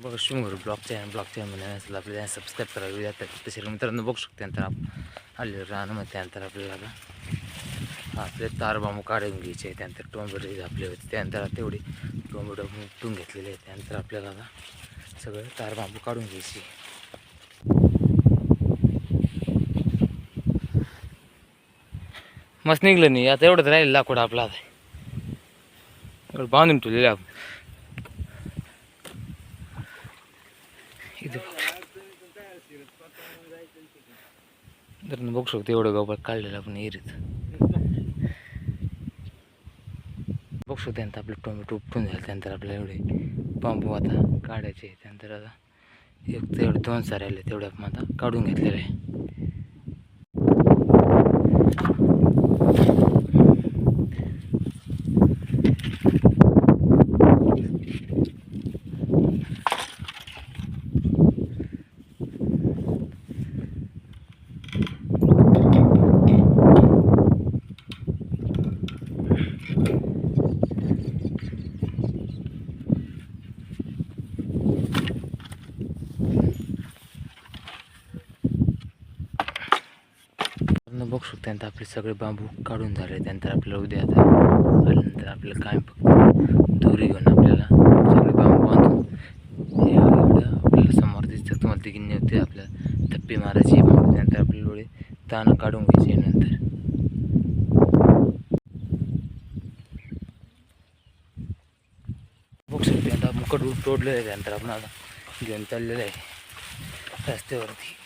बघा शिवगर block channel block channel असेल आपल्याला सबस्क्राईब करायला विचारतात तसे मित्रांनो बघू शकते नंतर आपण आले मग त्यानंतर आपल्याला आपले तार बांबू काढून घ्यायचे आहे त्यानंतर टोमॅटो झापले होते त्यानंतर तेवढी तेवढे टोमॅटो उपटून घेतलेले आहेत त्यानंतर आपल्याला आता सगळं तार बांबू काढून घ्यायचे मस्त निघलं नाही आता एवढंच राहिलं लाकूड आपला आता एवढं बांधून ठेवलेलं आपण इथे तर बघू शकतो एवढं गवळ काढलेलं आपण एरीत बघू शकतो त्यानंतर आपले टोमॅटो उपटून झाले त्यानंतर आपल्या एवढे बांबू आता काढायचे त्यानंतर आता एक ते एवढे दोन सारे आले तेवढे आपण आता काढून घेतलेले आहे. आपण बघू शकतो त्यानंतर आपले सगळे बांबू काढून झाले. त्यानंतर आपल्याला उद्या आता आल्यानंतर आपल्याला काय फक्त दोरी घेऊन आपल्याला सगळे बांबू बांधून एवढं आपल्याला समोर दिसतं. तुम्हाला ती गिन्नी होते आपल्याला थप्पी मारायची बांबू त्यानंतर आपल्याला डोळे तानं काढून घ्यायचे नंतर. बघू शकते आता मुकट तोडलेलं आहे त्यानंतर आपण आता घेऊन चाललेलं आहे रस्त्यावरती.